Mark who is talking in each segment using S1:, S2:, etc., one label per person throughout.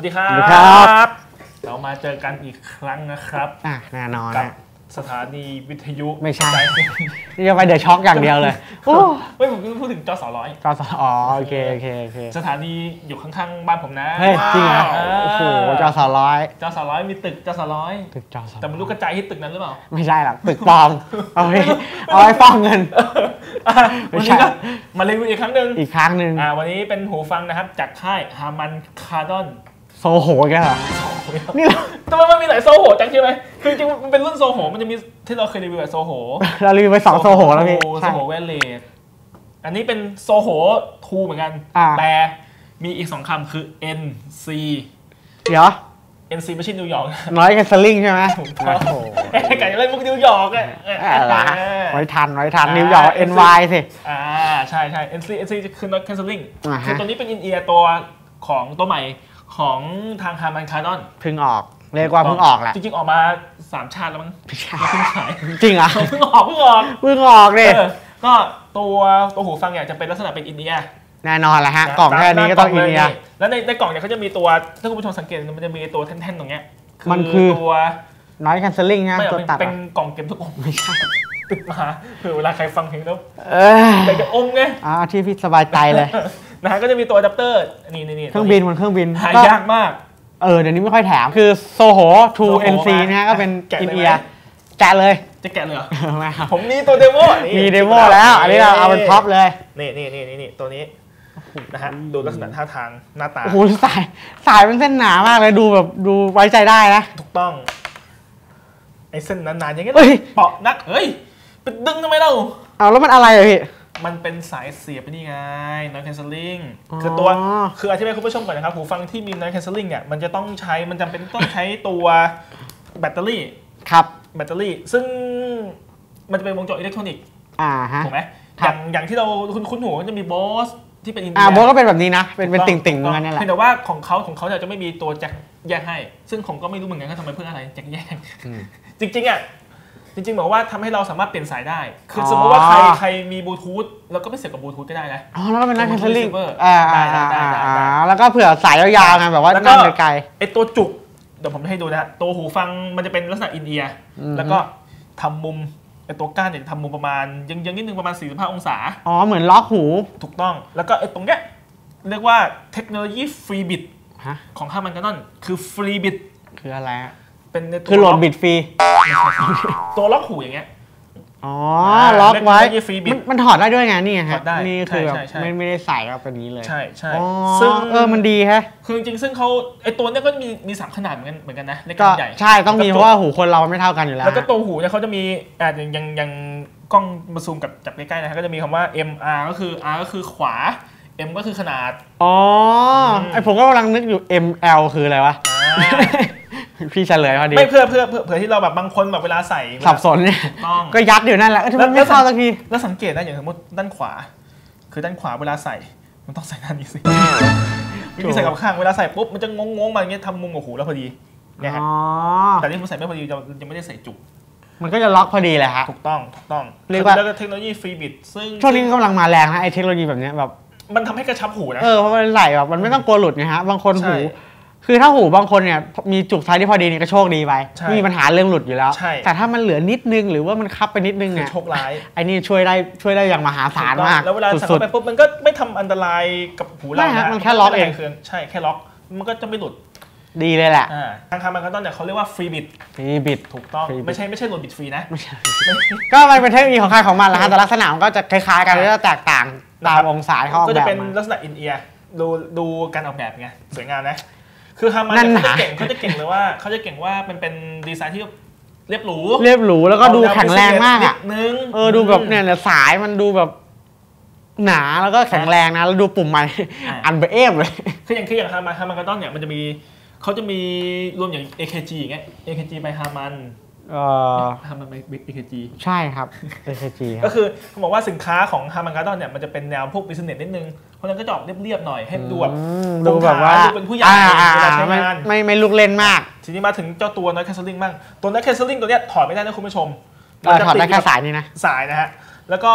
S1: สวัสดีครับ
S2: สวัสดีครับ
S1: เรามาเจอกันอีกครั้งนะครับ
S2: อะแน่นอน
S1: กับ
S2: นะ
S1: สถานีวิทยุ
S2: ไม่ใช่
S1: กระจาย
S2: นี่จะไปเดอะช็อคอย่างเดียวเลยโอ้
S1: เฮ้ยผมพูดถึงจสร้อย
S2: จอสอ๋อโอเคโอเคโอเค
S1: สถานีอยู่ข้างๆบ้านผมนะ
S2: เฮ้ยจริงเหรอ
S1: ว้าว
S2: โอ้โหจอสร้อย
S1: จสร้อยมีตึกจสร้อย
S2: ตึกจอส
S1: แต่ไม่รู้กระจายที่ตึกนั้นหรือเปล่า
S2: ไม่ใช่หรอกตึกปลอมเอาไว้เอาไว้ฟ้องเงิน
S1: อะ
S2: ไม่
S1: วัน
S2: ใช่
S1: นี้ก็มารีวิวอีกครั้งหนึ่ง
S2: อีกครั้งหนึ่ง
S1: อ่าวันนี้เป็นหูฟังนะครับจากค่ายฮามันคาร์ดอน
S2: โซโหกันเหรอนี่เรา
S1: แต่ว่ามันมีหลายโซโหจังใช่ไหมคือจริงๆมันเป็นรุ่นโซโห มันจะมีที่เราเคยรีวิวแบบโซโห
S2: เรารีวิวไปสองโซโหแล้วพี่
S1: โซ
S2: ใช่
S1: โหเวลเลสอันนี้เป็นโซโหทูเหมือนกัน
S2: อ่า
S1: แต่มีอีกสองคำคือ NC
S2: เดี๋ยว
S1: NC ไม่ใช่นิวยอร์ก
S2: น้อยกันสลิงใช่ไหม
S1: ถูกต้อง
S2: โอ้โห
S1: เอ๊ะไก่เล่นมุกนิวยอร์กอะ
S2: อะไรไว้ทันไว้ทันนิวยอร์ก NY สิ
S1: อ่า ใช่ใช่ NC NC คือ not canceling
S2: อ่าฮะ
S1: คือตัวนี้เป็น in ear ตัวของตัวใหม่ ของทางฮามันคาร์ดอน
S2: เพิ่งออก เรียกว่าเพิ่งออกแหละ
S1: จริงๆ ออกมา3ชาติแล้วมั้ง
S2: ไม่ใช่
S1: แล้วเพิ่งขาย
S2: จริงเหรอ
S1: เพิ่งออกเพิ่งออก
S2: เพิ่งออกเลย
S1: เออก็ตัวตัวหูฟังเนี่ยจะเป็นลักษณะเป็นอินเดีย
S2: แน่นอนแหละฮะกล่องแค่นี้ก็ต้องอินเดีย
S1: แล้วในในกล่องเนี่ยเขาจะมีตัวถ้าคุณผู้ชมสังเกตมันจะมีตัวแท่นๆตรงเนี้ย
S2: มันคือ
S1: ตัว
S2: น้อยกันสลิงนะ
S1: ไม่เอา
S2: ตัว
S1: เป็น
S2: ตัด
S1: เป็น
S2: อะ
S1: กล่องเก็บทุกอม
S2: ไม่ใช่
S1: ติดมาเผื่อเวลาใครฟังเพลงแล้ว
S2: เออ
S1: อยากจะอมไง
S2: อ่าที่พี่สบายใจเลย
S1: นะฮะก็จะมีตัวอะแดปเตอร์นี่นี่นี่
S2: เครื่องบินบนเครื่องบิน
S1: หา
S2: ก็
S1: ยากมาก
S2: เออเดี๋ยวนี้ไม่ค่อยแถมคือโซโห
S1: Soho
S2: True NC
S1: มา
S2: นะฮะก็เป็น
S1: แกะ
S2: อิน
S1: เลย
S2: เอีย
S1: ไหม
S2: แกะเลย
S1: จะแกะเลยเหรอ
S2: ไม่ครับ
S1: ผมมีตัวเดโมนี่
S2: มีเดโมแล้ว อันนี้เราเอาเป็นพ็อปเลย
S1: นี่นี่นี่นี่นี่ตัวนี้นะฮะดูลักษณะท่าทางหน้าตา
S2: โอ้โหสายสายเป็นเส้นหนามากเลยดูแบบดูไว้ใจได้นะ
S1: ถูกต้อง ไอ้เส้นนานๆอย่างเงี้ย
S2: เฮ้ย
S1: เปาะนักเฮ้ยไปดึงทำไมเล่า
S2: เอาแล้วมันอะไรอะพี่
S1: มันเป็นสายเสียบไปนี่ไง noise cancelling
S2: อ๋อ
S1: คือตัวคืออธิบายคุณผู้ชมก่อนนะครับหูฟังที่มี noise cancelling เนี่ยมันจะต้องใช้มันจำเป็นต้องใช้ตัวแบตเตอรี่
S2: ครับ
S1: แบตเตอรี่ ซึ่งมันจะเป็นวงจรอิเล็กทรอนิกส์
S2: อ่าฮะ
S1: ถูกไหม
S2: ค
S1: อ
S2: รับ
S1: ย่างอย่างที่เราคุ้นคุ้นหูก็จะมีบอสที่เป็นอินเดี
S2: อ่าโบทก็เป็นแบบนี้นะ เป็นเป็นติ่งติ่งๆเหมือนกันนี่แหละ
S1: เพียงแต่ว่าของเขาของเขาเนี่ยจะไม่มีตัวแจ็คแยกให้ ซึ่งผมก็ไม่รู้เหมือนกันว่าทำไมเพื่ออะไรแจ็คแยก
S2: อืม
S1: จริงๆอะ จริงๆบอกว่าทำให้เราสามารถเปลี่ยนสายได้ คือ
S2: อ
S1: สมมติว่าใครใครมีบลูทูธแล้วก็ไม่เสียบกับบลูทูธก็ได้นะ
S2: อ๋อแล้วก็เป็นนัก
S1: เป็น
S2: แคนเซลลิ่ง
S1: receiver
S2: อ่า
S1: ได้
S2: อ่า
S1: ได้
S2: อ่า
S1: ได้
S2: อ่า
S1: ได้
S2: แล้วก็เผื่อสายยาวๆไงแบบว่า
S1: แล้วก็
S2: นั่งไกล
S1: ไอตัวจุกเดี๋ยวผมจะให้ดูนะฮะตัวหูฟังมันจะเป็นลักษณะอินเอียร์
S2: อือฮึ
S1: แล้วก็ทำมุมไอตัวก้านเนี่ยทำมุมประมาณยังยังนิดนึงประมาณ 45 องศา
S2: ๆอ๋อ เหมือนล็อกหู
S1: ถูกต้อง แล้วก็ไอตรงเนี้ยเรียกว่าเทคโนโลยีฟรีบิต
S2: ฮะ
S1: ของฮามันกานอนคือฟรีบิต
S2: คืออะไรฮะ
S1: เป็นในตัว
S2: คือโหลด
S1: ก
S2: บิตฟรี
S1: ตัวล็อกหูอย่างเงี้ย
S2: อ๋อ
S1: อ่า
S2: ล็อกไว้
S1: เรียกเทคโนโลยี free bit
S2: มันมันถอดได้ด้วยไงนี่ไง
S1: ถ
S2: ฮะ
S1: อดได้
S2: นี่คือแบบ
S1: ใช่ใช่
S2: ไม่ไม่ได้ใส่ก็เป็นอย่างนี้เลย
S1: ใช่ใช่
S2: อ๋อ
S1: ซึ่ง
S2: เออมันดีฮะ
S1: คือจริงๆซึ่งเขาไอตัวเนี้ยก็มีมีสามขนาดเหมือนกันเหมือนกันนะเล็กก
S2: ก็
S1: ลางใหญ่
S2: ใช่ต้องมี
S1: แล้ว
S2: เพ
S1: ก็
S2: ราะว่าหูคนเราไม่เท่ากันอยู่แล้ว
S1: แล้วก็
S2: ฮะ
S1: ตัวหูเนี่ยเขาจะมีอ่าอย่างอย่างอย่างกล้องมาซูมกับจับใกล้ๆนะฮะก็จะมีคำว่า MR ก็คือ R ก็คือขวา M ก็คือขนาด
S2: อ๋ออ
S1: ม
S2: ไอผมก็กำลังนึกอยู่ ML คืออะไรวะ
S1: อ่า
S2: พี่เฉลยพอดี
S1: ไม่เพื่อเพื่อเพื่อเผื่อที่เราแบบบางคนแบบเวลาใส่
S2: สับสนเนี่ย
S1: ต้อง
S2: ก็ยัดอยู่นั่นแหละเออทำไม
S1: แล้ว
S2: ไม่เข้าสักที
S1: แล้วสังเกตนะอย่างสมมติด้านขวา คือด้านขวาเวลาใส่มันต้องใส่ด้านนี้สิไม่มีใส่กับข้างเวลาใส่ปุ๊บมันจะงงๆมาอย่างเงี้ยทำมุมกับหูแล้วพอดีเนี่ยฮะ
S2: อ๋อ
S1: แต่ที่ผมใส่ไม่พอดีจะยังไม่ได้ใส่จุก
S2: มันก็จะล็อกพอดีแหละฮะ
S1: ถูกต้องถูกต้อง
S2: เรียกว่า
S1: แล้วก็เทคโนโลยีฟรีบิตซึ่ง
S2: ช่วงนี้กำลังมาแรงนะไอเทคโนโลยีแบบเนี้ยแบบ
S1: มันทำให้กระชับหูนะ
S2: เออเพราะมันไหลแบบมันไม่ต้องกลัวหลุดไงฮะบางคน
S1: ใช่
S2: หู คือถ้าหูบางคนเนี่ยมีจุกไซส์ที่พอดีเนี่ยก็โชคดีไป
S1: ใช่
S2: ไม่มีปัญหาเรื่องหลุดอยู่แล้ว
S1: ใช่
S2: แต่ถ้ามันเหลือนิดนึงหรือว่ามันคับไปนิดนึง
S1: คือ
S2: เนี่ย
S1: โชคร้าย
S2: ไอ้นี่ช่วยได้ช่วยได้อย่างมหาศาลมาก
S1: แล้วเวลาใส่
S2: สุ
S1: เข้า
S2: ด
S1: ไปปุ๊บมันก็ไม่ทำอันตรายกับหูเรา
S2: ไม่ฮะ
S1: นะ
S2: มันแค่ล็อกเอง
S1: ไม่ได้ใช่แค่ล็อกมันก็จะไม่หลุด
S2: ๆดีเลยแหละ
S1: อ่าทางคาร์มันก็ต้องเนี่ยเขาเรียกว่าฟรีบิต
S2: นี่บิด
S1: ถูกต้อง
S2: free bit
S1: ไม่ใช่ไม่ใช่โหลดบิตฟรีนะ
S2: ไม่ใช่ก็มันเป็นเทคโนโลยีของใครของมันแหละฮะแต่ลักษณะมันก็จะคล้ายๆกันแล้วจะแตกต่างตามองศาที่เขาออก
S1: ก็
S2: แบ
S1: จะ
S2: บ
S1: เป็น
S2: มา
S1: ลักษณะอินเอียร์ดูดูการออกแบบไงสวยงามนะ คือฮามัน
S2: นั่น
S1: เนี่ย
S2: หนา
S1: เขาจะเก่งเขาจะเก่งเลยว่าเขาจะเก่งว่ามันเป็นดีไซน์ที่เรียบหรู
S2: เรียบหรูแล้วก็ดูแข็งแรงมาก
S1: นิ
S2: อะ
S1: ดนึง
S2: เออดูแบบเนี่ยเนี่ยสายมันดูแบบหนาแล้วก็แข็งแรงนะแล้วดูปุ่มใหม่
S1: อะ
S2: อันเบเอฟเลย
S1: คืออย่างคืออย่างฮามันฮามันก็ต้องเนี่ยมันจะมีเขาจะมีรวมอย่าง AKG อย่างเงี้ย AKG ไปฮามัน
S2: เออ
S1: ฮามันไป AKG
S2: ใช่ครับ AKG ค
S1: ก็
S2: รับ
S1: คือเขาบอกว่าสินค้าของฮามันการ์ดอนเนี่ยมันจะเป็นแนวพวกบิสเนสนิดนึงเพราะฉะนั้นก็จะออกเรียบๆหน่อยให้ดูแบบ
S2: อืมดูแบบว่า
S1: ดูเป็นผู้ใหญ่
S2: อ่าอ่า
S1: เวลาใช้
S2: ไม่
S1: งาน
S2: ไม่ไม่ลูกเล่นมาก
S1: ทีนี้มาถึงเจ้าตัว Noise Cancelling บ้างตัว Noise Cancelling ตัวเนี้ยถอดไม่ได้นะคุณผู้ชม
S2: เออถอดได้แค่
S1: บ
S2: สายนี่นะ
S1: สายนะฮะแล้วก็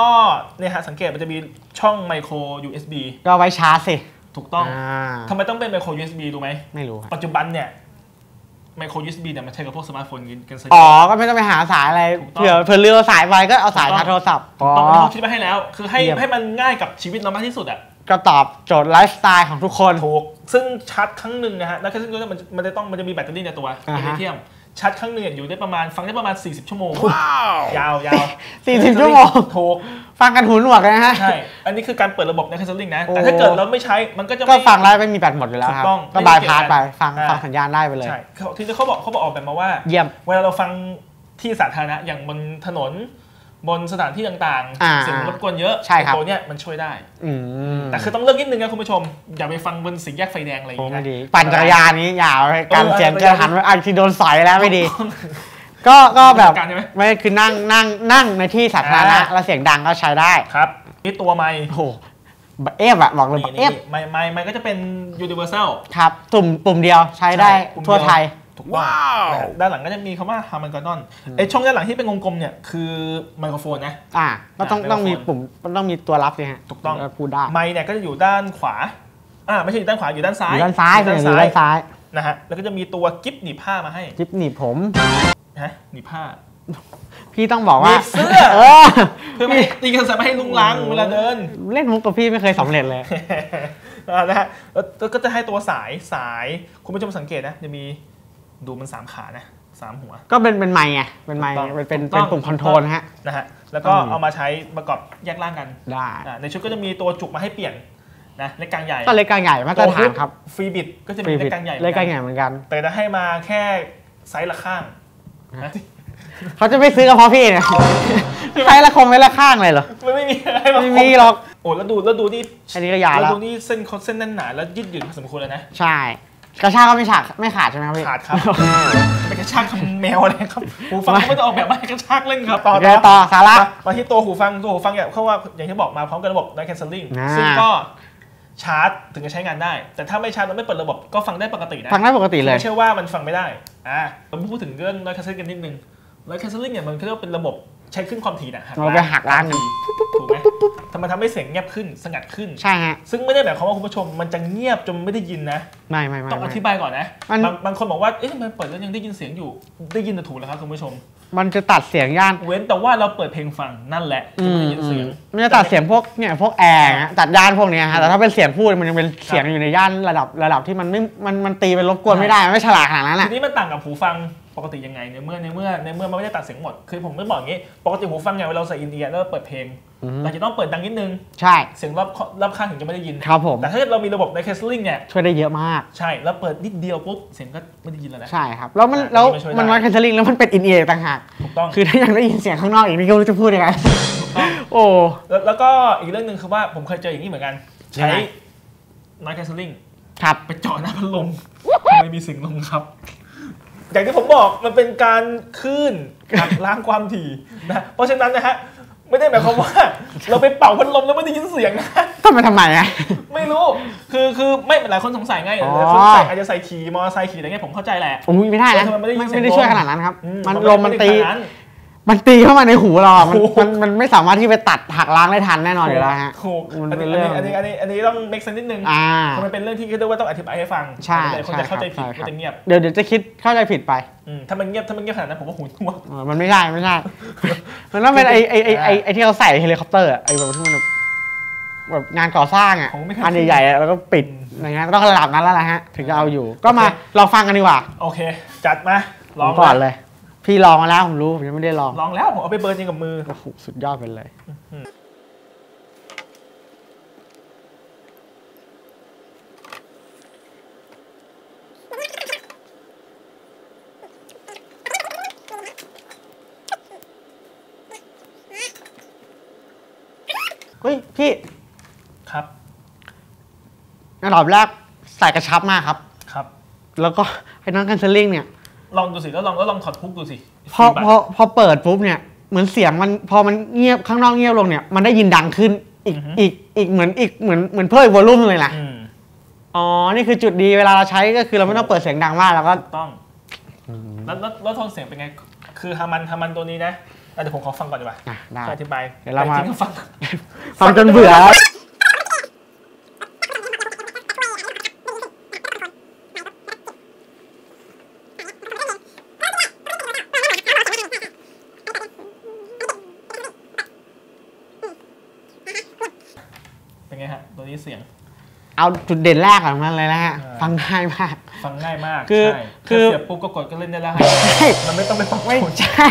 S1: เนี่ยฮะสังเกตมันจะมีช่องไมโคร USB
S2: ก็ไว้ชาร์จสิ
S1: ถูกต้อง
S2: อ่า
S1: ทำไมต้องเป็นไมโคร USB รู้ไหม
S2: ไม่รู้ครับ
S1: ปัจจุบันเนี่ย ไมโคร USB เนี่ยมันใช้กับพวกสมาร์ทโฟนกันซะเย
S2: อ๋อ
S1: อะ
S2: ก็ไม่ต้องไปหาสายอะไร
S1: ถูกต้อง
S2: เผื่อเผื่อเรือสายไปก็เอาสายชาร์จโทรศัพท์อ๋อ
S1: ต้องมันต้องคิดมาให้แล้ว คือให้
S2: เยี่ยม
S1: ให้มันง่ายกับชีวิตเรามากที่สุดอะ
S2: ก็ตอบโจทย์ไลฟ์สไตล์ของทุกคน
S1: ถูก ซึ่งชาร์จครั้งหนึ่งนะฮะ แล้วก็ซึ่งมันมันจะต้องมันจะมีแบตเตอรี่ในตัว
S2: อ่าฮะ
S1: ลิเธียม ชาร์จครั้งหนึ่งเนี่ยอยู่ได้ประมาณฟังได้ประมาณ 40 ชั่วโมงยาวยาว
S2: 40 ชั่วโมง
S1: ถูก
S2: ฟังกันหูหนวกเลยนะฮะ
S1: ใช่อันนี้คือการเปิดระบบในคัสซิลลิงนะ
S2: โอ้
S1: แต่ถ้าเกิดเราไม่ใช้มันก็จะ
S2: ก็
S1: ไม่
S2: ฟังแล้วไม่มีแบตหมดอยู่แล้วครับ
S1: ถูกต้อง
S2: ก็
S1: ไม่
S2: บาย
S1: มี
S2: พาส
S1: เกี่ยวกัน
S2: ไปฟัง
S1: อ่า
S2: ฟังสัญญาณได้ไปเลย
S1: ใช่เขาทีนี้เขาบอกเขาบอกออกแบบมาว่า
S2: เยี่ยม
S1: เวลาเราฟังที่สาธารณะอย่างบนถนน บนสถานที่ต่าง
S2: อ่า
S1: ๆเสียงรบกวนเยอะ
S2: ใช่ครับ
S1: ตัวเนี้ยมันช่วยได้
S2: อืม
S1: แต่คือต้องเลือกนิดนึงนะคุณผู้ชม อย่าไปฟังบนสี่แยกไฟแดงอะไรอย่าง
S2: โอ้
S1: เงี้ย
S2: ไม่ดี ปั่นจักรยานนี้อย่าเอาการ
S1: เออ
S2: เสียง
S1: จั
S2: จะ
S1: กรยาน
S2: หันไปอันที่โดนสอยแล้วไม่ดี ก็ก็แบบ
S1: การใช่ไหม
S2: ไม่คือนั่งนั่งนั่งในที่สาธารณะ
S1: อ่า
S2: แล้วเสียงดังก็ใช้ได้
S1: ครับนี่ตัวไมค์
S2: โอ้โหเอฟอะบอกเลย
S1: นี่
S2: เอ
S1: นี่
S2: ฟ
S1: ไมค์ไมค์ไมค์ก็จะเป็น universal
S2: ครับปุ่มปุ่มเดียวใช้ได้
S1: ใช่ปุ่มเดียว
S2: ทั่วไทย
S1: ถูกต้องนะฮะด้านหลังก็จะมีคำว่า Harman Kardon ไอช่องด้านหลังที่เป็นวงกลมเนี่ยคือไมโครโฟนนะ
S2: อ่าก็ต้อง
S1: อ่า
S2: ต้องมี
S1: ไมโครโฟน
S2: ปุ่มต้องมีตัวรับสิฮะ
S1: ถูกต้อง
S2: แล้วพูดได้
S1: ไมค์เนี่ยก็จะอยู่ด้านขวาอ่าไม่ใช่อยู่ด้านขวาอยู่ด้านซ้า
S2: อยยู่ด้านซ้าย
S1: อ
S2: อยู่
S1: ด้าน
S2: ด้าน
S1: ซ้าย
S2: ซ้าย
S1: นะฮะแล้วก็จะมีตัวกิ๊บหนีบผ้ามาให้
S2: จิ๊บหนีบผม
S1: นะหนีบผ้า
S2: พี่ต้องบอกว่า
S1: หนีบเสื้อ
S2: เออ
S1: เพื่อไม่ให้ตีกันสามารถให้ลุงลังเวลาเดิน
S2: เล่นมุกกับพี่ไม่เคยสำเร็จเลย
S1: อ่านะฮะแล้วก็จะให้ตัวสายสายคุณผู้ชมสังเกตนะจะมี ดูมันสามขานะสามหัว
S2: ก็เป็นเป็นไมค์ไงเป็นไมค์
S1: ถูกต้อง
S2: เป็นเป็น
S1: ถูกต้
S2: เป็
S1: อนง
S2: ปุ่มคอนโทรลฮะ
S1: นะฮะแล้วก็
S2: อืม
S1: เอามาใช้ประกอบแยกร่างกัน
S2: ได้
S1: อ่าในชุดก็จะมีตัวจุกมาให้เปลี่ยนนะเล็กกลางใหญ่
S2: ก็เล็กกลางใหญ่มาตรฐานครับ
S1: ฟรีบิดก็จะ
S2: ฟ
S1: มี
S2: รี
S1: เล็
S2: บิด
S1: กกลางใหญ่
S2: เล็กกลางใหญ่เหมือนกัน
S1: แต่จะให้มาแค่ไซส์ละข้างนะ
S2: เขาจะไม่ซื้อกับเพราะพี่เนี่ยใช้ละคงไม่ละข้างเลยเหรอ
S1: ไม่ไม่มีอะไรา
S2: ไม่มีหรอก
S1: โอ้แล้วดูแล้วดูนี่
S2: อันนี้ก็ยาว
S1: แล้ว
S2: แล้ว
S1: ดูนี่เส้นเขาเส้นแน่นหนาแล้วยืดหยุ่นพอสมควรเลยนะ
S2: ใช่ กระชากก็ไม่ขาดไม่ขาดใช่ไหมครับพี่
S1: ขาดครับไปกระชากทำแมวอะไรครับ หูฟังเขาไม่ได้ออกแบบมาให้กระชากเล่นครับต่อ
S2: โอเค
S1: ต่อ
S2: ต่อสาระ
S1: มามาที่ตัวหูฟังตัวหูฟังเนี่ยเขาว่าอย่างที่บอกมาพร้อมกับระบบ noise cancelling
S2: อ่า
S1: ซึ่งก็ชาร์จถึงจะใช้งานได้ แต่ถ้าไม่ชาร์จแล้วไม่เปิดระบบก็ฟังได้ปกตินะ
S2: ฟังได้ปกติเลย
S1: ไม่ใช่ว่ามันฟังไม่ได้ อ่าเราพูดถึงเรื่อง noise cancelling กันนิดนึง noise cancelling เนี่ยมันก็เรียกว่าเป็นระบบ ใช้ขึ้นความถี่นะ
S2: เราไปหักล้างกัน
S1: ถูกไหมทำไมทำให้เสียงเงียบขึ้นสงัดขึ้น
S2: ใช่ฮะ
S1: ซึ่งไม่ได้หมายความว่าคุณผู้ชมมันจะเงียบจนไม่ได้ยินนะ
S2: ไม่ไม่ไม่
S1: ต้องอ
S2: ไม่
S1: ธิบายก่อนนะ
S2: มัน
S1: บางบางคนบอกว่าเอ๊ะทำไมเปิดแล้วยังได้ยินเสียงอยู่ได้ยินแต่ถูกแล้วครับคุณผู้ชม
S2: มันจะตัดเสียงย่าน
S1: เว้นแต่ว่าเราเปิดเพลงฟังนั่นแหละ
S2: อื
S1: จะไม่
S2: ม
S1: ได้ยิน
S2: อื
S1: เสีย
S2: ม
S1: ง
S2: มันจะตัดเสียงพวกเนี่ยพวกแอร์ฮะตัดย่านพวกเนี้ยฮะแต่ถ้าเป็นเสียงพูดมันยังเป็นเสียงอยู่ในย่านระดับระดับที่มันไม่มันมันตีเป็นรบกวนไม่ได้มันไม่ฉลาดขนาดนั้น
S1: ที
S2: อะ
S1: นี้มันต่างกับหูฟัง ปกติยังไงในเมื่อในเมื่อในเมื่อมันไม่ได้ตัดเสียงหมด คือผมไม่บอกอย่างนี้ ปกติหูฟังเนี่ยเวลาเราใส่อินเอียร์แล้วเราเปิดเพลง
S2: อืม
S1: เราจะต้องเปิดดังนิดนึง
S2: ใช่
S1: เสียงรอบรอบข้างถึงจะไม่ได้ยิน
S2: ครับผม
S1: แต่ถ้าเกิดเรามีระบบใน cancelling เนี่ย
S2: ช่วยได้เยอะมาก
S1: ใช่ แล้วเปิดนิดเดียวปุ๊บเสียงก็ไม่ได้ยินแล้วนะ
S2: ใช่ครับ แล้วมัน
S1: อ่า
S2: แล้ว
S1: อันนี้มันช่วยได้
S2: มันวัดแคนเซลลิงแล้วมันเป็นอินเอียร์ต่างหาก
S1: ถูกต้อง
S2: คือถ้ายังได้ยินเสียงข้างนอกอีกนี่ก็ไม่รู้จะพูดยังไง
S1: ถูกต้อง
S2: โอ้
S1: แล้วแล้วก็อีกเรื่องหนึ่งคือว่าผมเคยเจออย่างนี้เหมือนกัน
S2: ยั
S1: ใช้
S2: งไง
S1: noise cancelling
S2: ครับ
S1: ไปเจาะหน้าพัดลมทำไมมีเสียงลมครับ อย่างที่ผมบอกมันเป็นการคลื่นหักล้างความถี่นะเพราะฉะนั้นนะฮะไม่ได้หมายความว่า เราไปเป่าพัดลมแล้วไม่ได้ยินเสียงนะ
S2: ก็มาทำไมอะ
S1: ไม่รู้คือคือไม่หลายคนสงสัยไง
S2: อ๋อ
S1: หลายคนใส่อาจจะใส่ขี่มอเตอร์ไซค์ขี่อะไรเงี้ยผมเข้าใจแหละ
S2: อุ้ยไม่ได้นะ
S1: เออทำไมไม่ได้ยิน
S2: ไม่
S1: เสียง
S2: ไม่ได้ช่วย
S1: ลม
S2: ขนาดนั้นครับ
S1: อื
S2: มัน
S1: ผ
S2: ลมมัน
S1: ไได้
S2: ตี
S1: ขนาดนั้น
S2: มันตีเข้ามาในหูเราอะมัน
S1: โอ้โห
S2: มันมันไม่สามารถที่ไปตัดหักล้างได้ทันแน่นอนอยู่แล้วฮะ
S1: ถูก
S2: มัน
S1: อัน
S2: เป็
S1: นี้
S2: นเรื่อง
S1: อันนี้อันนี้อันนี้ต้อง make sense นิดนึง
S2: อ่า
S1: เพราะมันเป็นเรื่องที่คิดว่าต้องอธิบายให้ฟัง
S2: ใช่
S1: หลายคน
S2: ใช่
S1: จะเข้าใจผิด
S2: ครับ
S1: ว่าจะเงียบ
S2: เดี๋ยวเดี๋ยวจะคิดเข้าใจผิดไป
S1: อืมถ้ามันเงียบถ้ามันเงียบขนาดนั้นผมว่าหูหนวก
S2: เออมันไม่ใช่ไม่ใช่ มันต้องเป็นไอไอไอไอไอที่เราใส่เฮลิคอปเตอร์อะไอแบบที่มันแบบแบบงานก่อสร้างอะ
S1: ผมไม่เคย
S2: อันใหญ่ๆอะแล้วก็ปิดอะไรเงี้ยต้องระดับนั้นแล้วแหละฮะ ถึงจะเอาอยู่ ก็มา
S1: โอเค
S2: ลองฟังกันดีกว่า
S1: โอเค จัดมาล
S2: ผ
S1: อง
S2: มก่อนเลย พี่ลองมาแล้วผมรู้ ผมยังไม่ได้ลอง
S1: ลองแล้วผมเอาไปเบิร์นจริงกับมือ
S2: โอ้โหสุดยอดไปเลย เฮ้ย พี่
S1: ครับ
S2: อันดับแรกใส่กระชับมากครับ
S1: ครับ
S2: แล้วก็ไอ้น้องกันเซลลิงเนี่ย
S1: ลองดูสิแล้วลองแล้วลองถอดพุกดูสิ
S2: พอ
S1: ฟีดแบ็ค
S2: พอพอเปิดปุ๊บเนี่ยเหมือนเสียงมันพอมันเงียบข้างนอกเงียบลงเนี่ยมันได้ยินดังขึ้นอีก
S1: อือฮึ
S2: อีกอีกเหมือนอีกเหมือนเหมือนเพิ่มวอลลุ่มเลยนะ
S1: อืม
S2: อ๋อ นี่คือจุดดีเวลาเราใช้ก็คือเราไม่ต้องเปิดเสียงดังมากแล้วก็
S1: ถูกต้องแล้วแล้วแล้วโทนเสียงเป็นไง คือฮามันฮามันตัวนี้นะอะเดี๋ยวผมขอฟังก่อนดีกว่า
S2: อะได้
S1: อธิบาย
S2: เดี๋ยวเรามา
S1: แต่จงๆก็ฟัง
S2: ฟังจนเบื่อแล้ว
S1: นี้เสียง
S2: เอาจุดเด่นแรกของมันเลยนะฮะ
S1: อ่า
S2: ฟังง่ายมาก
S1: ฟังง่ายมาก
S2: คือ
S1: ใช่
S2: คือ
S1: แเสียบปุ๊บก็กดก็เล่นได้แล้ว
S2: ใช่
S1: มันไม่ต้องไปปรับ
S2: ไม่
S1: จูน
S2: ใช่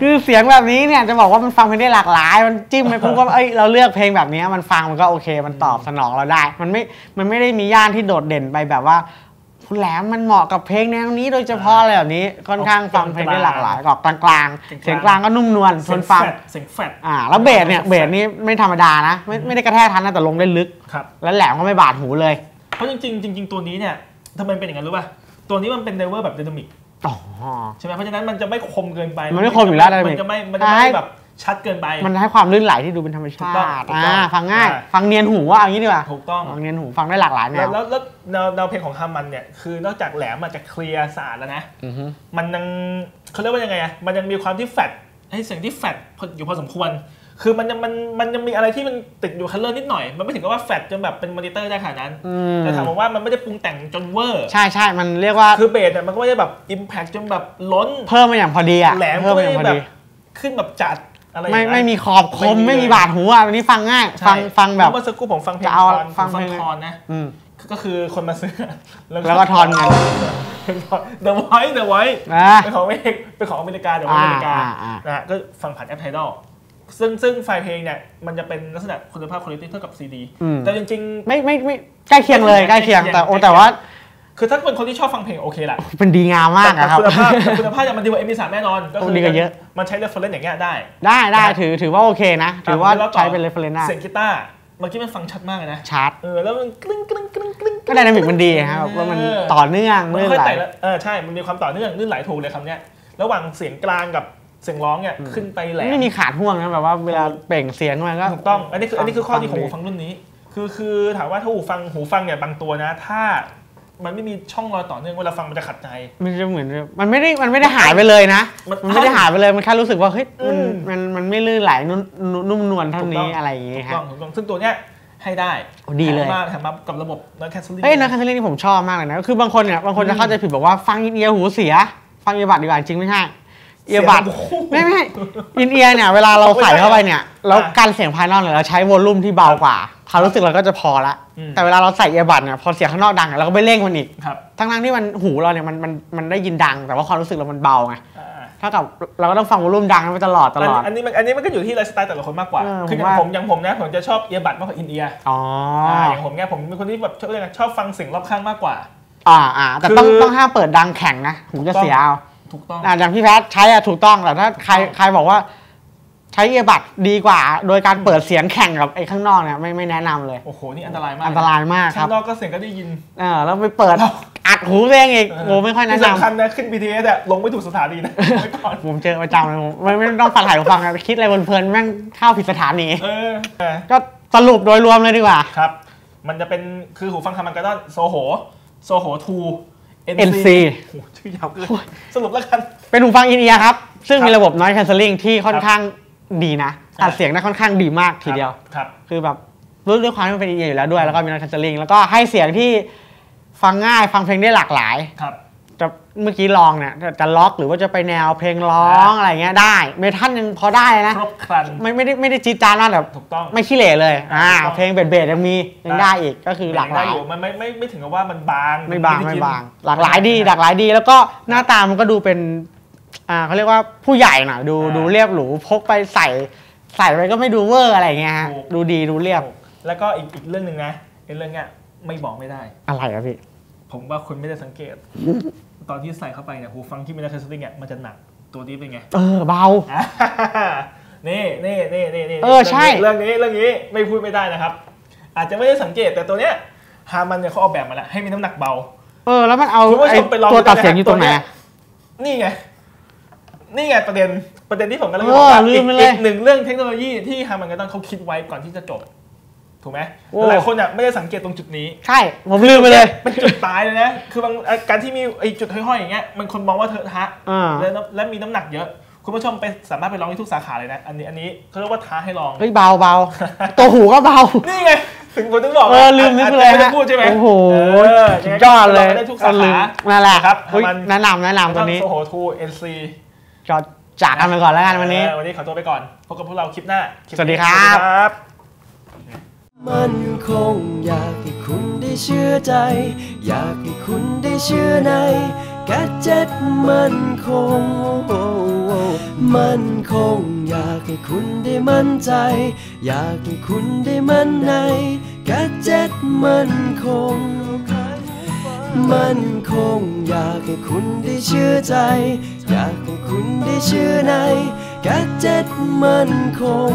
S2: คือเสียงแบบนี้เนี่ยจะบอกว่ามันฟังเพลงได้หลากหลาย มันจิ้มไปปุ๊บก็เอ้ยเราเลือกเพลงแบบนี้มันฟังมันก็โอเค มันตอบสนองเราได้ มันไม่มันไม่ได้มีย่านที่โดดเด่นไปแบบว่า คุณแหลมมันเหมาะกับเพลงแนวนี้โดยเฉพาะอะไรแบบนี้ค่อนข้างฟังเพลงได้หลากหลายก็กลางๆ เสียงกลางก็นุ่มนวลท
S1: เสีย
S2: น
S1: ง
S2: ฟัง
S1: แฟดเสียงแฟด
S2: อ่าแล้วเบสเนี่ยเบสนี่ไม่ธรรมดานะ ไม่ไม่ได้กระแทกทันนะแต่ลงได้ลึก
S1: ครับ
S2: แล้วแหลมก็ไม่บาดหูเลย
S1: เพราะจริงๆจริง ๆ ตัวนี้เนี่ยทำไมเป็นอย่างนั้นรู้ป่ะตัวนี้มันเป็นไดเวอร์แบบดินามิก
S2: อ๋อ
S1: ใช่ไหมเพราะฉะนั้นมันจะไม่คมเกินไป
S2: มันไม่คมอยู่แล้ว dynamic
S1: มันจะไม่มันจะไม่
S2: ใช่
S1: แบบ ชัดเกินไป
S2: มันให้ความลื่นไหลที่ดูเป็นธรรม
S1: ถู
S2: ชาก
S1: ต้อง
S2: ติ
S1: ถูกต้อง
S2: อ่าฟังง่าย
S1: อ่า
S2: ฟังเนียนหูว่าเอางี้ดีกว่า
S1: ถูกต้อง
S2: ฟังเนียนหูฟังได้หลากหลายแน
S1: แล้ว
S2: ว
S1: แล้วแล้วแนวแนวเพลงของฮามันเนี่ยคือนอกจากแหลมมันจะเคลียร์สะอาดแล้วนะ
S2: อือฮึ
S1: มันยังเขาเรียกว่ายังไงอะมันยังมีความที่แฟดให้เสียงที่แฟดอยู่พอสมควร คือมันยังมันมันยังมีอะไรที่มันติดอยู่คัลเลอร์นิดหน่อย มันไม่ถึงกับว่าแฟดจนแบบเป็นมอนิเตอร์ได้ขนาดนั้น
S2: อืม
S1: แต่ถามผมว่ามันไม่ได้ปรุงแต่งจนเวอร์
S2: ใช่ใช่มันเรียกว่า
S1: คือเบสเนี่ยมันก็ไม่ได้แบบอิมแพคจนแบบล้น
S2: เพิ่มมาอย่างพอดีอะ
S1: แหลม
S2: เพิ่
S1: ก็
S2: ม
S1: ไม่
S2: มาอย่างพอ
S1: ได้แบ
S2: ดี
S1: บขึ้นแบบจัด อะไร
S2: ไม่
S1: อย่าง
S2: ไม่
S1: นั้น
S2: มีขอบคม
S1: ไม่
S2: ไม่
S1: มี
S2: มี
S1: เลย
S2: บาดหูอะวันนี้ฟังง่าย
S1: ใช่
S2: ฟังฟังแบบ
S1: เมื่อสักครู่ผมฟังเพลง
S2: จะเอา
S1: คอน
S2: ฟัง
S1: ผมฟัง
S2: เพลง
S1: คอนนะ
S2: อืม
S1: ก็คือคนมาซื้อ
S2: แล้วก็ทอนกัน
S1: เดอะไวท์เดอะไวท์
S2: นะ
S1: เป็นของเอกเป็นของอเมริกาเดี๋ยวอเมริกา
S2: อ่าอ่าอ่าน
S1: นะฮะก็ฟังผ่านแอปไทดอลซึ่งซึ่งไฟล์เพลงเนี่ยมันจะเป็นลักษณะคุณภาพคุณภาพเท่ากับซีดี
S2: อืม
S1: แต่จริง
S2: ไม่ไม่ไม่ใกล้เคียงเลย
S1: ใก
S2: ใก
S1: ล้
S2: ล้
S1: เคี
S2: เคี
S1: ย
S2: ย
S1: ง
S2: งแต่โอ้
S1: ใกล้เคียง
S2: แต่ว่า
S1: ๆ คือถ้าเป็นคนที่ชอบฟังเพลงโอเคแหละ
S2: เป็นดีงามมาก
S1: แต่
S2: อะครับ
S1: คุณภาพแต่คุณภาพอย่างมันดีกว่าเอ็มบีสามแน่นอน ก็คื
S2: ดีกว่าเยอะ
S1: มันใช้เรฟเฟอร์เรนซ์อย่างเงี้ยได้
S2: ได้ได้
S1: นะ
S2: ถือถือว่าโอเคนะ ถือว่า
S1: แล้วต่
S2: ใช้เป็นเรฟเฟรนซ์ได้
S1: เสียงกีตาร์เมื่อกี้มันฟังชัดมากเลยนะ
S2: ชาร์จ
S1: เออแล้วมันกลิ้งกลิ้งกลิ้งกลิ้ง
S2: ก็ไดนามิกมันดีครับว่ามัน
S1: เออ
S2: ต่อเนื่อง
S1: มัน
S2: ลื่น
S1: ค่อย
S2: ไหล
S1: ไต่ละเออใช่ มันมีความต่อเนื่องลื่นไหลถูกเลยคำเนี้ย ระหว่างเสียงกลางกับเสียงร้องเนี่ยขึ้นไปแหลม
S2: ไม่มีขาดห่วงนะแบบว่าเวลาเปล่งเสียงมันก็
S1: ถูกต้อง อันนี้คืออันนี้คือข้อดีของ
S2: ฟั
S1: หูฟังรุ่นนี้ คือคือถามว่าถ้าหูฟังหูฟังเนี่ยบางตัวนะ ถ้า มันไม่มีช่องรอยต่อเนื่องเวลาฟังมันจะขัดใจ
S2: มันจะเหมือนมันไม่ได้มันไม่ได้หายไปเลยนะ
S1: มัน
S2: มันไม่ได้หายไปเลยมันแค่รู้สึกว่าเฮ้ยมัน
S1: อืม
S2: มันมันไม่ลื่นไหลนุ่มนุ่มนวลเท่า
S1: ถูกต้
S2: นี้
S1: อง
S2: อะไรอย่างงี้
S1: ถูก
S2: ฮะ
S1: ต้องถูกต้องซึ่งตัวเนี้ยให้ได้
S2: โอ้ดีเลย
S1: แถมมาแถมมากับระบบนักแคสซิล
S2: เฮ้ยนักคันเล่นนี่ผมชอบมากเลยนะคือบางคนเนี่ยบางคนจะเข้าใจผิดบอกว่าฟังอินเอียร์หูเสีย ฟังเอียร์บัดดีกว่าจริงไม่ใช่ เอียร์บัดไม่ไม่อินเอียร์เนี่ยเวลาเราใส่เข้าไปเนี่ยแล้วการเสียงภายนอกเนี่ยเราใช้วอลลุ่มที่เบากว่าความรู้สึกเราก็จะพอละ
S1: อืม
S2: แต่เวลาเราใส่เอียร์บัดเนี่ยพอเสียงข้างนอกดังอะเราก็ไปเร่งมันอีก
S1: ครับ
S2: ทั้งนั้นที่มันหูเราเนี่ยมันมันมันได้ยินดัง แต่ว่าความรู้สึกเรามันเบาไง
S1: อ่า
S2: เท่ากับเราก็ต้องฟังวอลลุ่มดังไปตลอดตลอด
S1: อันนี้มันอันนี้มันก็อยู่ที่ไลฟ์สไตล์แต่ละคนมากกว่า
S2: เออ
S1: คืออ
S2: ผม
S1: ย่าง
S2: ว่า
S1: ผมอย่างผมนะผมจะชอบเอียบัดมากกว่าอินเอียร์
S2: อ๋อ
S1: อย่างผมเนี่ยผมเป็นคนที่แบบชอบเรียกอะไรชอบฟังเสียงรอบข้างมากกว่า
S2: อ่าอ่าแต่ต้อง
S1: คือ
S2: ต้องห้ามเปิดดังแข็งนะหูจะเสียเอา
S1: ถูกต้อง
S2: อ่าอย่างพี่แพทใช้อะถูกต้องแต่ถ้าใคร
S1: ถูกต้อง
S2: ใครบอกว่า ใช้เอียบัดดีกว่า โดยการเปิดเสียงแข่งกับไอ้ข้างนอกเนี่ยไม่ไม่แนะนำเลย
S1: โอ้โห นี่อันตรายมาก
S2: อันตรายมากค
S1: ข้า
S2: รับ
S1: งนอกก็เสียงก็ได้ยิน
S2: เออแล้วไปเปิดอัดหูตัวเองอีกโอ้ไม่ค่อยแนะ
S1: ที่
S2: นำ
S1: สำคัญนะขึ้น BTS อะลงไม่ถูกสถานีนะไว้ก่อน
S2: ผมเจอประจำเลยผมไม่ไม่ต้องฟังถ่ายหูฟังนะคิดอะไรเพลินๆแม่งเข้าผิดสถานี
S1: เออเออ
S2: ก็สรุปโดยรวมเลยดีกว่า
S1: ครับ มันจะเป็นคือหูฟังคามันกาดอนโซโหโซโห2
S2: NC
S1: โอ้โหชื่อยาวเกินสรุปแล้วกัน
S2: เป็นหูฟังอินเอียร์ครับ ซึ่ง
S1: ครับ
S2: มีระบบ noise cancelling ที่ค่อนข้างดีนะ
S1: ครั
S2: ตั
S1: บ
S2: ดเสียงได้ค่อนข้างดีมากทีเดียว
S1: ครับ
S2: คือแบบรู้ด้วยความที่มันเป็นอินเอียร์อยู่แล้วด้วยแล้วก็มี noise cancelling แล้วก็ให้เสียงที่ฟังง่ายฟังเพลงได้หลากหลาย
S1: ครับ
S2: จะเมื่อกี้ลองเนี่ยจะล็อกหรือว่าจะไปแนวเพลงร้อง
S1: อ่า
S2: อะไรเงี้ยได้เมทัลยังพอได้นะ
S1: ครบครัน
S2: ไม่ไม่ได้ไม่ได้จี๊ดจ้าดมากแบบ
S1: ถูกต้อง
S2: ไม่ขี้เหร่เลยอ่า
S1: ถูกต้อง
S2: เพลงเบสเบสยังมียังได้อีกก็คือหลากหลาย
S1: ได้อยู่มันไม่ไม่ไม่ถึงกับว่ามันบาง
S2: ไม่บาง
S1: ด้
S2: ไม่
S1: กิน
S2: บาง หลากหลายดีหลากหลายดี แล้วก็หน้าตามันก็ดูเป็นอ่าเขาเรียกว่าผู้ใหญ่หน่อยดู
S1: อ่า
S2: ดูเรียบหรูพกไปใส่ใส่ไปก็ไม่ดูเวอร์อะไรเงี้ยฮะ
S1: ถูก
S2: ดูดีดูเรียบ
S1: แล้วก็อีกอีกเรื่องหนึ่งนะไอ้เรื่องเนี้ยไม่บอกไม่ได้
S2: อะไรอะพี่
S1: ผมว่าคุณไม่ได้สังเกต ตอนที่ใส่เข้าไปเนี่ยหูฟังที่ไม่ได้คัสซิ่งเนี่ยมันจะหนักตัวนี้เป็นไง
S2: เออเบา
S1: อ่านี่นี่นี่นี่นี่
S2: เออใช่
S1: เรื่องนี้เรื่องนี้ไม่พูดไม่ได้นะครับ อาจจะไม่ได้สังเกตแต่ตัวเนี้ยฮามันเนี่ยเขาออกแบบมาแล้วให้มีน้ำหนักเบา
S2: เออ แล้วมันเอา
S1: คุณผู้ช
S2: ไอ้
S1: มไปลอง
S2: ตัวตัด
S1: ดูนะ
S2: เสียงอยู่ตรงไหน
S1: ตัวเนี้
S2: อะ
S1: ยนี่ไงนี่ไงประเด็นประเด็นที่ผมกำลัง
S2: เอ
S1: จะ
S2: อ
S1: บอกว่า
S2: ลื
S1: อี
S2: ม
S1: ก
S2: ไปเลย
S1: อีกหนึ่งเรื่องเทคโนโลยีที่ฮามันก็ต้องเขาคิดไว้ก่อนที่จะจบ ถูกไหม
S2: โอ้
S1: หลายคนอะไม่ได้สังเกตตรงจุดนี้
S2: ใช่ ผมลืมไปเลย
S1: เป็นจุดตายเลยนะ คือบางการที่มีไอ้จุดห้อยๆอย่างเงี้ยมันคนมองว่าเธอะทะ
S2: อ่า
S1: และน้ำและมีน้ำหนักเยอะ คุณผู้ชมไปสามารถไปลองที่ทุกสาขาเลยนะ อันนี้อันนี้เขาเรียกว่าท้าให้ลอง
S2: เฮ้ยเบาเบาตัวหูก็เบา
S1: นี่ไงถึงผมถึงบอก
S2: เออลืมนึกเลย
S1: อาจจะไม่ได้
S2: ฮะ
S1: พูดใช่ไหม
S2: โอ้โห
S1: เออ
S2: สุดยอดเลย
S1: งไงก็ลองได้ทุกสา
S2: ลืม
S1: ขา
S2: นั่นแหละ
S1: ครับ
S2: เฮ้ย
S1: มัน
S2: แนะนำแนะนำตัวนี้
S1: โซโหทูเอ็นซี
S2: ก็จากกันไปก่อนแล้วกันวันนี้
S1: วันนี้ขอตัวไปก่อน พบกับพวกเราคลิปหน้าลิป
S2: สวัสดี
S1: นี้
S2: ครับ
S1: สวัสดีครับ
S3: มันคงอยากให้คุณได้เชื่อใจ อยากให้คุณได้เชื่อในแกเจ็ตมันคงมันคงอยากให้คุณได้มั่นใจ อยากให้คุณได้มั่นในแกเจ็ตมันคงมันคงอยากให้คุณได้เชื่อใจ อยากให้คุณได้เชื่อในแกเจ็ตมันคง